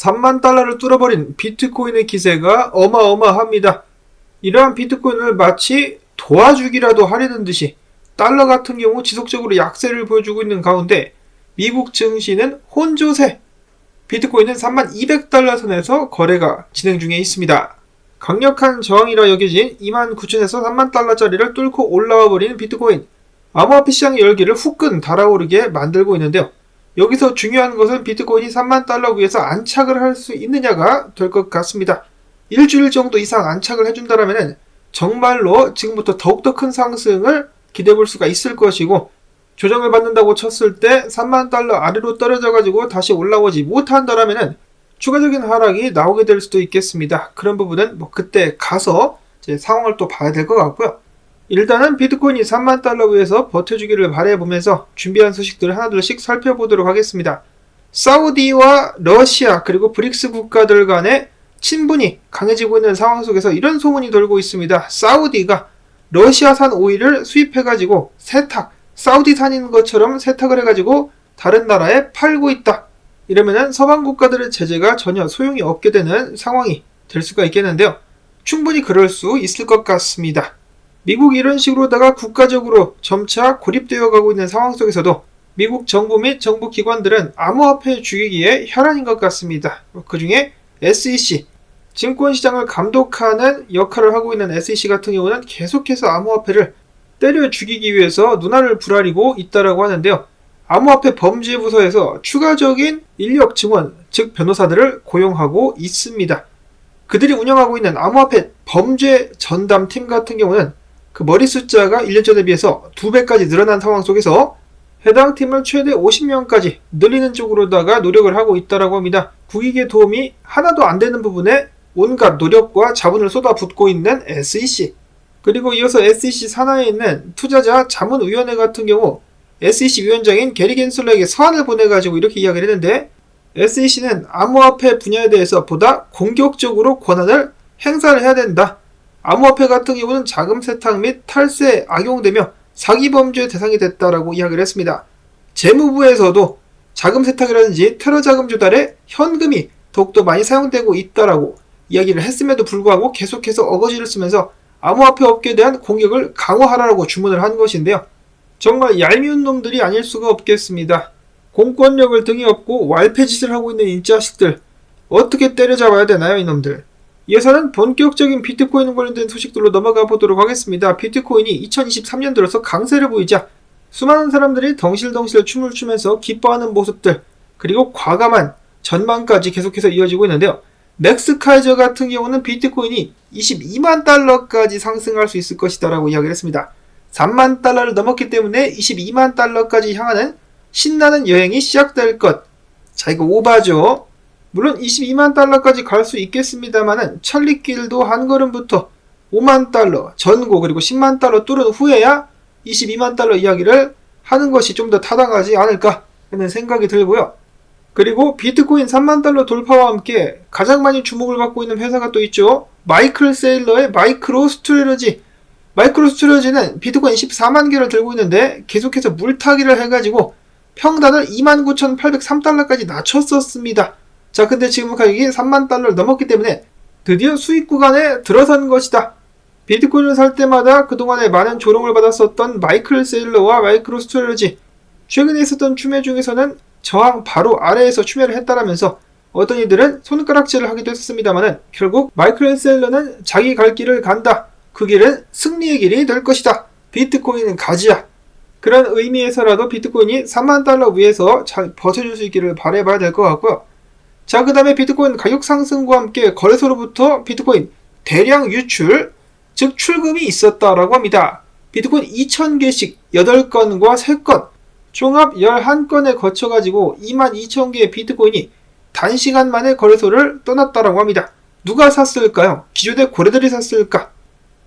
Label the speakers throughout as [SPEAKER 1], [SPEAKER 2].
[SPEAKER 1] 3만 달러를 뚫어버린 비트코인의 기세가 어마어마합니다. 이러한 비트코인을 마치 도와주기라도 하려는 듯이 달러 같은 경우 지속적으로 약세를 보여주고 있는 가운데 미국 증시는 혼조세. 비트코인은 3만 200달러 선에서 거래가 진행 중에 있습니다. 강력한 저항이라 여겨진 2만 9천에서 3만 달러짜리를 뚫고 올라와 버리는 비트코인. 암호화폐 시장의 열기를 후끈 달아오르게 만들고 있는데요. 여기서 중요한 것은 비트코인이 3만 달러 위에서 안착을 할 수 있느냐가 될 것 같습니다. 일주일 정도 이상 안착을 해준다면 정말로 지금부터 더욱더 큰 상승을 기대해 볼 수가 있을 것이고 조정을 받는다고 쳤을 때 3만 달러 아래로 떨어져 가지고 다시 올라오지 못한다라면 추가적인 하락이 나오게 될 수도 있겠습니다. 그런 부분은 뭐 그때 가서 상황을 또 봐야 될 것 같고요. 일단은 비트코인이 3만 달러 위에서 버텨주기를 바라보면서 준비한 소식들을 하나둘씩 살펴보도록 하겠습니다. 사우디와 러시아 그리고 브릭스 국가들 간의 친분이 강해지고 있는 상황 속에서 이런 소문이 돌고 있습니다. 사우디가 러시아산 오일을 수입해가지고 세탁, 사우디산인 것처럼 세탁을 해가지고 다른 나라에 팔고 있다. 이러면은 서방 국가들의 제재가 전혀 소용이 없게 되는 상황이 될 수가 있겠는데요. 충분히 그럴 수 있을 것 같습니다. 미국이 이런 식으로다가 국가적으로 점차 고립되어 가고 있는 상황 속에서도 미국 정부 및 정부 기관들은 암호화폐 주기기에 혈안인 것 같습니다. 그 중에 SEC, 증권시장을 감독하는 역할을 하고 있는 SEC 같은 경우는 계속해서 암호화폐를 때려 죽이기 위해서 눈알을 부라리고 있다라고 하는데요. 암호화폐 범죄부서에서 추가적인 인력 증원, 즉 변호사들을 고용하고 있습니다. 그들이 운영하고 있는 암호화폐 범죄 전담팀 같은 경우는 그 머리 숫자가 1년 전에 비해서 2배까지 늘어난 상황 속에서 해당 팀을 최대 50명까지 늘리는 쪽으로다가 노력을 하고 있다라고 합니다. 국익의 도움이 하나도 안 되는 부분에 온갖 노력과 자본을 쏟아붓고 있는 SEC. 그리고 이어서 SEC 산하에 있는 투자자 자문위원회 같은 경우 SEC 위원장인 게리 겐슬러에게 서한을 보내가지고 이렇게 이야기를 했는데 SEC는 암호화폐 분야에 대해서 보다 공격적으로 권한을 행사를 해야 된다. 암호화폐 같은 경우는 자금 세탁 및 탈세에 악용되며 사기 범죄 대상이 됐다라고 이야기를 했습니다. 재무부에서도 자금 세탁이라든지 테러 자금 조달에 현금이 더욱더 많이 사용되고 있다라고 이야기를 했음에도 불구하고 계속해서 어거지를 쓰면서 암호화폐 업계에 대한 공격을 강화하라고 주문을 한 것인데요. 정말 얄미운 놈들이 아닐 수가 없겠습니다. 공권력을 등에 업고 왈패짓을 하고 있는 이 자식들 어떻게 때려잡아야 되나요 이놈들 이어서는 본격적인 비트코인 관련된 소식들로 넘어가 보도록 하겠습니다. 비트코인이 2023년 들어서 강세를 보이자 수많은 사람들이 덩실덩실 춤을 추면서 기뻐하는 모습들 그리고 과감한 전망까지 계속해서 이어지고 있는데요. 맥스 카이저 같은 경우는 비트코인이 22만 달러까지 상승할 수 있을 것이다라고 이야기를 했습니다. 3만 달러를 넘었기 때문에 22만 달러까지 향하는 신나는 여행이 시작될 것. 자, 이거 오바죠. 물론 22만 달러까지 갈 수 있겠습니다만은 천리길도 한 걸음부터 5만 달러, 전고 그리고 10만 달러 뚫은 후에야 22만 달러 이야기를 하는 것이 좀 더 타당하지 않을까 하는 생각이 들고요. 그리고 비트코인 3만 달러 돌파와 함께 가장 많이 주목을 받고 있는 회사가 또 있죠. 마이클 세일러의 마이크로 스트레러지. 마이크로 스트레러지는 비트코인 14만 개를 들고 있는데 계속해서 물타기를 해가지고 평단을 29,803달러까지 낮췄었습니다. 자, 근데 지금 가격이 3만 달러를 넘었기 때문에 드디어 수익 구간에 들어선 것이다. 비트코인을 살 때마다 그동안에 많은 조롱을 받았었던 마이클 세일러와 마이크로 스트레러지. 최근에 있었던 추매 중에서는 저항 바로 아래에서 추매를 했다라면서 어떤 이들은 손가락질을 하기도 했습니다만은 결국 마이클 셀러는 자기 갈 길을 간다. 그 길은 승리의 길이 될 것이다. 비트코인은 가지야. 그런 의미에서라도 비트코인이 3만 달러 위에서 잘 버텨줄 수 있기를 바라봐야 될 것 같고요. 자, 그 다음에 비트코인 가격 상승과 함께 거래소로부터 비트코인 대량 유출, 즉 출금이 있었다라고 합니다. 비트코인 2,000개씩 8건과 3건, 종합 11건에 거쳐가지고 22,000개의 비트코인이 단시간 만에 거래소를 떠났다라고 합니다. 누가 샀을까요? 기존의 고래들이 샀을까?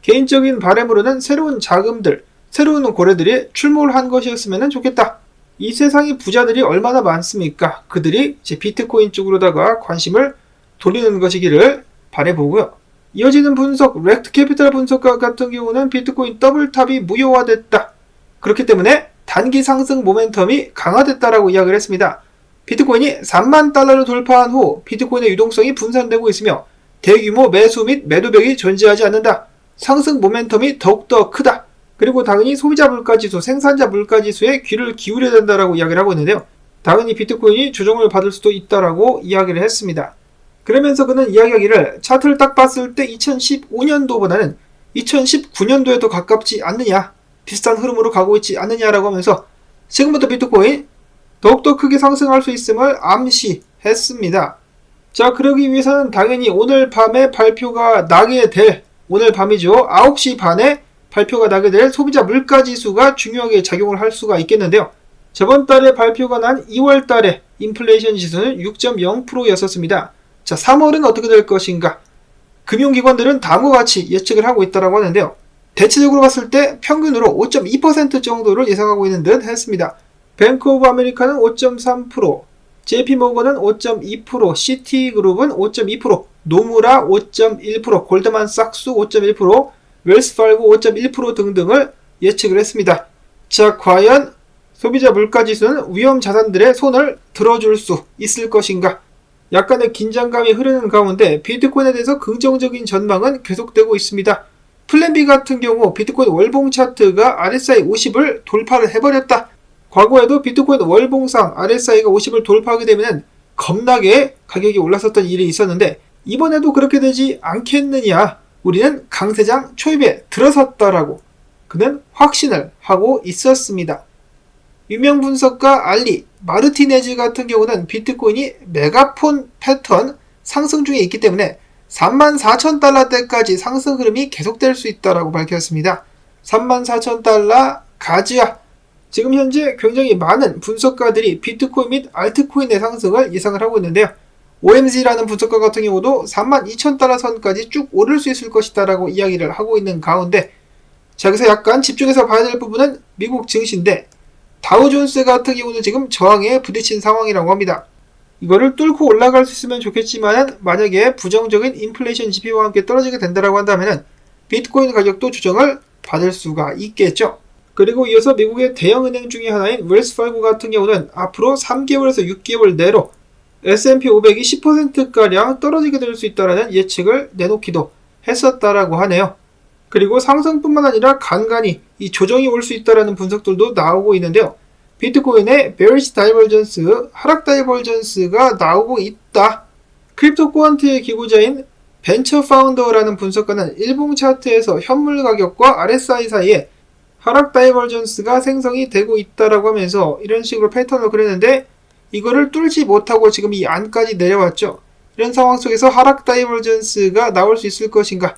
[SPEAKER 1] 개인적인 바램으로는 새로운 자금들, 새로운 고래들이 출몰 한 것이었으면 좋겠다. 이 세상의 부자들이 얼마나 많습니까? 그들이 이제 비트코인 쪽으로다가 관심을 돌리는 것이기를 바래보고요. 이어지는 분석, 렉트 캐피탈 분석가 같은 경우는 비트코인 더블탑이 무효화됐다. 그렇기 때문에 단기 상승 모멘텀이 강화됐다라고 이야기를 했습니다. 비트코인이 3만 달러를 돌파한 후 비트코인의 유동성이 분산되고 있으며 대규모 매수 및 매도벽이 존재하지 않는다. 상승 모멘텀이 더욱더 크다. 그리고 당연히 소비자 물가지수, 생산자 물가지수에 귀를 기울여야 된다라고 이야기를 하고 있는데요. 당연히 비트코인이 조정을 받을 수도 있다라고 이야기를 했습니다. 그러면서 그는 이야기하기를 차트를 딱 봤을 때 2015년도보다는 2019년도에 더 가깝지 않느냐 비슷한 흐름으로 가고 있지 않느냐라고 하면서 지금부터 비트코인 더욱더 크게 상승할 수 있음을 암시했습니다. 자 그러기 위해서는 당연히 오늘 밤에 발표가 나게 될 오늘 밤이죠 9시 반에 발표가 나게 될 소비자 물가지수가 중요하게 작용을 할 수가 있겠는데요. 저번 달에 발표가 난 2월 달에 인플레이션 지수는 6.0%였었습니다. 자, 3월은 어떻게 될 것인가? 금융기관들은 다음과 같이 예측을 하고 있다고 하는데요. 대체적으로 봤을 때 평균으로 5.2% 정도를 예상하고 있는 듯 했습니다. 뱅크 오브 아메리카는 5.3%, JP 모건은 5.2%, 시티그룹은 5.2%, 노무라 5.1%, 골드만삭스 5.1%, 웰스팔고 5.1% 등등을 예측을 했습니다. 자, 과연 소비자 물가지수는 위험 자산들의 손을 들어줄 수 있을 것인가? 약간의 긴장감이 흐르는 가운데 비트코인에 대해서 긍정적인 전망은 계속되고 있습니다. 플랜 B 같은 경우 비트코인 월봉 차트가 RSI 50을 돌파를 해버렸다. 과거에도 비트코인 월봉상 RSI가 50을 돌파하게 되면 겁나게 가격이 올랐었던 일이 있었는데 이번에도 그렇게 되지 않겠느냐. 우리는 강세장 초입에 들어섰다라고 그는 확신을 하고 있었습니다. 유명 분석가 알리 마르티네즈 같은 경우는 비트코인이 메가폰 패턴 상승 중에 있기 때문에 34,000달러대까지 상승 흐름이 계속될 수 있다라고 밝혔습니다. 34,000달러 가즈아 지금 현재 굉장히 많은 분석가들이 비트코인 및 알트코인의 상승을 예상을 하고 있는데요. OMZ라는 분석가 같은 경우도 32,000달러 선까지 쭉 오를 수 있을 것이다 라고 이야기를 하고 있는 가운데 자 여기서 약간 집중해서 봐야 될 부분은 미국 증시인데 다우존스 같은 경우는 지금 저항에 부딪힌 상황이라고 합니다. 이거를 뚫고 올라갈 수 있으면 좋겠지만 만약에 부정적인 인플레이션 지표와 함께 떨어지게 된다고 한다면 비트코인 가격도 조정을 받을 수가 있겠죠. 그리고 이어서 미국의 대형 은행 중의 하나인 웰스팔고 같은 경우는 앞으로 3개월에서 6개월 내로 S&P 500이 10%가량 떨어지게 될 수 있다는 예측을 내놓기도 했었다라고 하네요. 그리고 상승뿐만 아니라 간간히 이 조정이 올 수 있다라는 분석들도 나오고 있는데요. 비트코인의 베리시 다이버전스, 하락 다이버전스가 나오고 있다. 크립토 코안트의 기구자인 벤처 파운더라는 분석가는 일봉 차트에서 현물 가격과 RSI 사이에 하락 다이버전스가 생성이 되고 있다라고 하면서 이런 식으로 패턴을 그렸는데 이거를 뚫지 못하고 지금 이 안까지 내려왔죠. 이런 상황 속에서 하락 다이버전스가 나올 수 있을 것인가?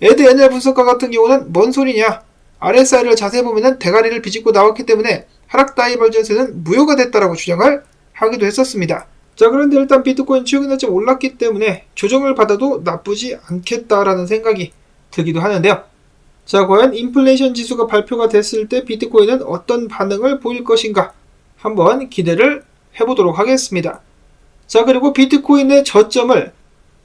[SPEAKER 1] 에드 NL 분석가 같은 경우는 뭔 소리냐? RSI를 자세히 보면은 대가리를 비집고 나왔기 때문에 하락 다이버전스는 무효가 됐다라고 주장을 하기도 했었습니다. 자 그런데 일단 비트코인 추격이 좀 올랐기 때문에 조정을 받아도 나쁘지 않겠다라는 생각이 들기도 하는데요. 자 과연 인플레이션 지수가 발표가 됐을 때 비트코인은 어떤 반응을 보일 것인가 한번 기대를 해보도록 하겠습니다. 자, 그리고 비트코인의 저점을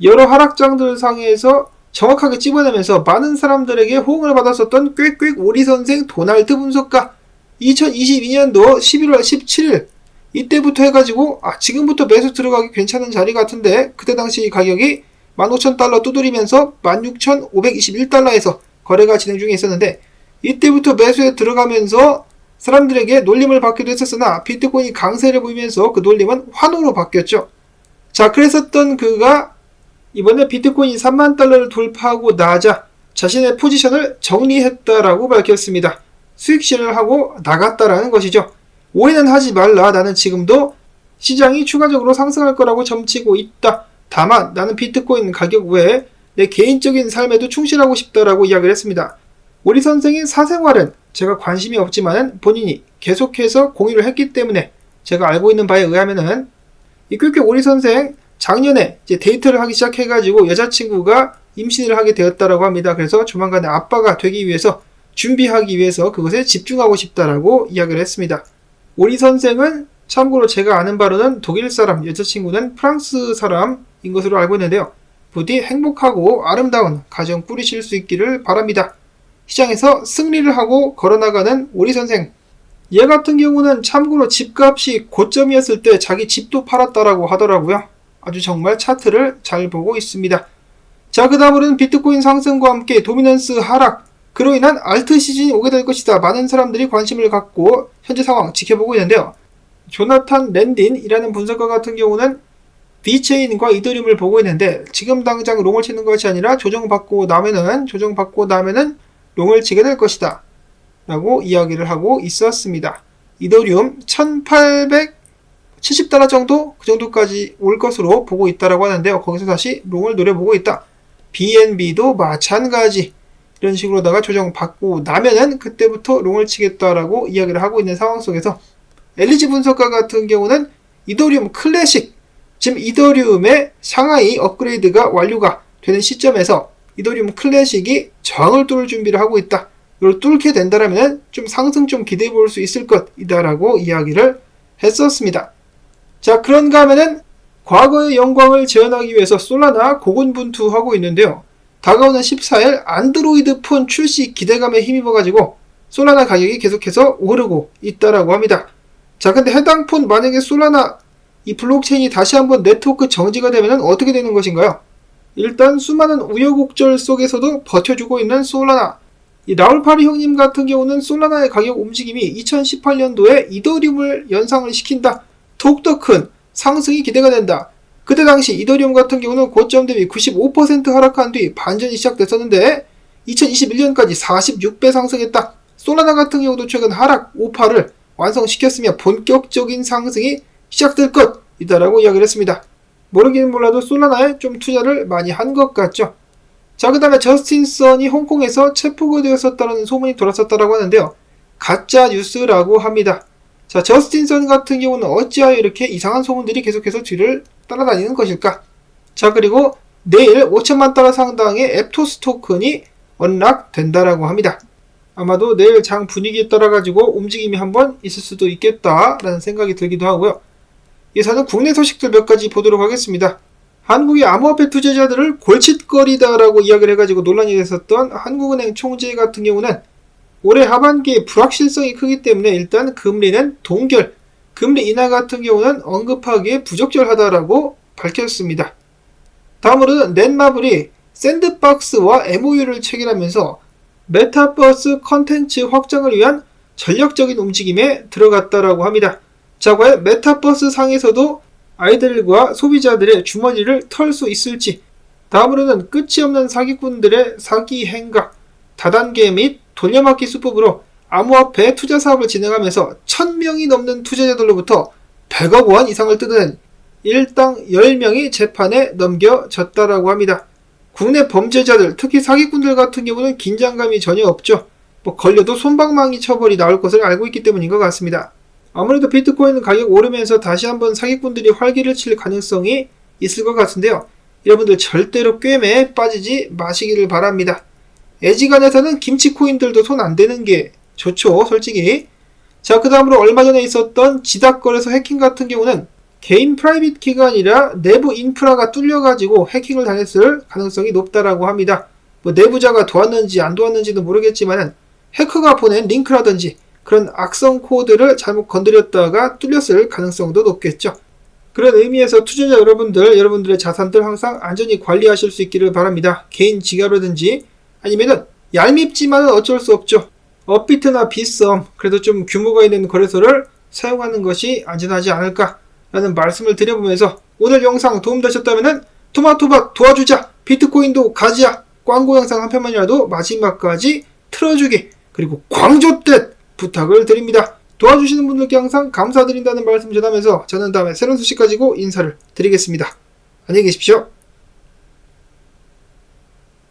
[SPEAKER 1] 여러 하락장들 상에서 정확하게 집어내면서 많은 사람들에게 호응을 받았었던 꽥꽥 오리 선생 도날드 분석가 2022년도 11월 17일 이때부터 해가지고 아 지금부터 매수 들어가기 괜찮은 자리 같은데 그때 당시 가격이 15,000달러 두드리면서 16,521달러에서 거래가 진행 중에 있었는데 이때부터 매수에 들어가면서 사람들에게 놀림을 받기도 했었으나 비트코인이 강세를 보이면서 그 놀림은 환호로 바뀌었죠. 자, 그랬었던 그가 이번에 비트코인이 3만 달러를 돌파하고 나자 자신의 포지션을 정리했다라고 밝혔습니다. 수익 실현을 하고 나갔다라는 것이죠. 오해는 하지 말라. 나는 지금도 시장이 추가적으로 상승할 거라고 점치고 있다. 다만 나는 비트코인 가격 외에 내 개인적인 삶에도 충실하고 싶다라고 이야기를 했습니다. 우리 선생의 사생활은 제가 관심이 없지만 본인이 계속해서 공유를 했기 때문에 제가 알고 있는 바에 의하면은 이 꾀꾀 오리 선생 작년에 이제 데이트를 하기 시작해가지고 여자친구가 임신을 하게 되었다라고 합니다. 그래서 조만간에 아빠가 되기 위해서 준비하기 위해서 그것에 집중하고 싶다라고 이야기를 했습니다. 오리 선생은 참고로 제가 아는 바로는 독일 사람, 여자친구는 프랑스 사람인 것으로 알고 있는데요. 부디 행복하고 아름다운 가정 꾸리실 수 있기를 바랍니다. 시장에서 승리를 하고 걸어나가는 오리 선생. 얘 같은 경우는 참고로 집값이 고점이었을 때 자기 집도 팔았다라고 하더라고요. 아주 정말 차트를 잘 보고 있습니다. 자, 그 다음으로는 비트코인 상승과 함께 도미넌스 하락, 그로 인한 알트 시즌이 오게 될 것이다. 많은 사람들이 관심을 갖고 현재 상황 지켜보고 있는데요. 조나탄 랜딘이라는 분석가 같은 경우는 비체인과 이더리움을 보고 있는데 지금 당장 롱을 치는 것이 아니라 조정받고 나면은 조정받고 나면은 롱을 치게 될 것이다. 라고 이야기를 하고 있었습니다. 이더리움 1870달러 정도 그 정도까지 올 것으로 보고 있다라고 하는데요. 거기서 다시 롱을 노려보고 있다. BNB도 마찬가지 이런 식으로다가 조정받고 나면은 그때부터 롱을 치겠다라고 이야기를 하고 있는 상황 속에서 LG 분석가 같은 경우는 이더리움 클래식 지금 이더리움의 상하이 업그레이드가 완료가 되는 시점에서 이더리움 클래식이 저항을 뚫을 준비를 하고 있다. 이걸 뚫게 된다면 좀 상승 좀 기대해 볼 수 있을 것이다라고 이야기를 했었습니다. 자, 그런가 하면은 과거의 영광을 재현하기 위해서 솔라나 고군분투하고 있는데요. 다가오는 14일 안드로이드 폰 출시 기대감에 힘입어가지고 솔라나 가격이 계속해서 오르고 있다라고 합니다. 자, 근데 해당 폰 만약에 솔라나 이 블록체인이 다시 한번 네트워크 정지가 되면 어떻게 되는 것인가요? 일단 수많은 우여곡절 속에서도 버텨주고 있는 솔라나. 이 라울파리 형님 같은 경우는 솔라나의 가격 움직임이 2018년도에 이더리움을 연상을 시킨다. 더욱더 큰 상승이 기대가 된다. 그때 당시 이더리움 같은 경우는 고점 대비 95% 하락한 뒤 반전이 시작됐었는데 2021년까지 46배 상승했다. 솔라나 같은 경우도 최근 하락 5파를 완성시켰으며 본격적인 상승이 시작될 것이다라고 이야기를 했습니다. 모르기는 몰라도 솔라나에 좀 투자를 많이 한 것 같죠. 자, 그 다음에 저스틴 선이 홍콩에서 체포가 되었었다는 소문이 돌았었다라고 하는데요. 가짜 뉴스라고 합니다. 자, 저스틴 선 같은 경우는 어찌하여 이렇게 이상한 소문들이 계속해서 뒤를 따라다니는 것일까? 자, 그리고 내일 5천만 달러 상당의 앱토스 토큰이 언락된다라고 합니다. 아마도 내일 장 분위기에 따라 가지고 움직임이 한번 있을 수도 있겠다라는 생각이 들기도 하고요. 이사는 국내 소식들 몇 가지 보도록 하겠습니다. 한국의 암호화폐 투자자들을 골칫거리다라고 이야기를 해가지고 논란이 됐었던 한국은행 총재 같은 경우는 올해 하반기에 불확실성이 크기 때문에 일단 금리는 동결, 금리 인하 같은 경우는 언급하기에 부적절하다라고 밝혔습니다. 다음으로는 넷마블이 샌드박스와 MOU를 체결하면서 메타버스 컨텐츠 확장을 위한 전략적인 움직임에 들어갔다라고 합니다. 자, 과연 메타버스 상에서도 아이들과 소비자들의 주머니를 털 수 있을지, 다음으로는 끝이 없는 사기꾼들의 사기 행각, 다단계 및 돌려막기 수법으로 암호화폐 투자 사업을 진행하면서 1000명이 넘는 투자자들로부터 100억 원 이상을 뜯어낸 일당 10명이 재판에 넘겨졌다라고 합니다. 국내 범죄자들, 특히 사기꾼들 같은 경우는 긴장감이 전혀 없죠. 뭐 걸려도 손방망이 처벌이 나올 것을 알고 있기 때문인 것 같습니다. 아무래도 비트코인 가격 오르면서 다시 한번 사기꾼들이 활기를 칠 가능성이 있을 것 같은데요. 여러분들 절대로 꿰매에 빠지지 마시기를 바랍니다. 애지간해서는 김치 코인들도 손안 대는 게 좋죠, 솔직히. 자, 그 다음으로 얼마 전에 있었던 지닥거래소 해킹 같은 경우는 개인 프라이빗 키가 아니라 내부 인프라가 뚫려가지고 해킹을 당했을 가능성이 높다라고 합니다. 뭐 내부자가 도왔는지 안 도왔는지는 모르겠지만은 해커가 보낸 링크라든지 그런 악성 코드를 잘못 건드렸다가 뚫렸을 가능성도 높겠죠. 그런 의미에서 투자자 여러분들, 여러분들의 자산들 항상 안전히 관리하실 수 있기를 바랍니다. 개인 지갑이라든지 아니면은 얄밉지만은 어쩔 수 없죠. 업비트나 비썸, 그래도 좀 규모가 있는 거래소를 사용하는 것이 안전하지 않을까라는 말씀을 드려보면서 오늘 영상 도움되셨다면은 토마토밭 도와주자! 비트코인도 가지야! 광고 영상 한 편만이라도 마지막까지 틀어주기! 그리고 광조댓! 부탁을 드립니다. 도와주시는 분들께 항상 감사드린다는 말씀 전하면서 저는 다음에 새로운 소식 가지고 인사를 드리겠습니다. 안녕히 계십시오.